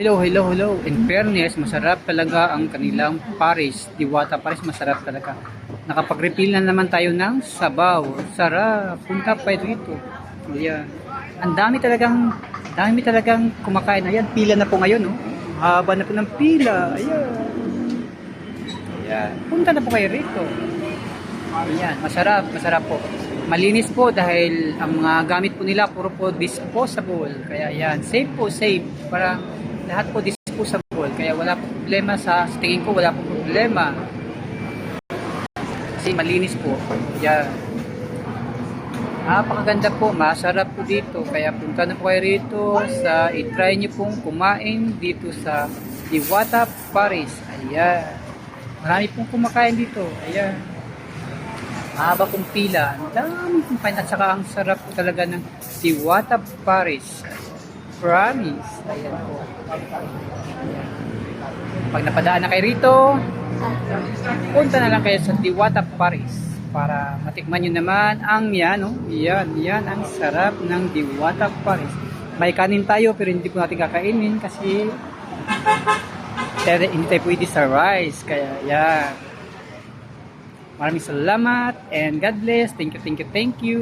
Hello, hello, hello. In fairness, masarap talaga ang kanilang Paris. Diwata Paris, masarap talaga. Nakapag-refill na naman tayo ng sabaw. Sarap. Punta pa dito. Ayan. Ang dami talagang, dami talagang kumakain. Ayan, pila na po ngayon, no? Haba na po ng pila. Ayan. Ayan. Punta na po kayo rito. Ayan, masarap, masarap po. Malinis po dahil ang mga gamit po nila puro po disposable. Kaya yan, safe po, safe. Para lahat po disposable. Kaya wala po problema sa, sa tingin ko wala po problema. Kasi malinis po. Yan. Napakaganda po, masarap po dito. Kaya punta na po kayo rito sa i-try nyo pong kumain dito sa Diwata Paris. Ayan. Marami pong kumakain dito. Ayan. Mahaba pong pila. Ang daming kumain at saka ang sarap talaga ng Diwata Paris. Promise. Ayan po. Pag napadaan na kayo rito, punta na lang kayo sa Diwata Paris para matikman nyo naman ang yan, oh. Yan, yan ang sarap ng Diwata Paris. May kanin tayo pero hindi po natin kakainin kasi hindi tayo pwede sa rice. Kaya yan. Maraming salamat and God bless. Thank you, thank you, thank you.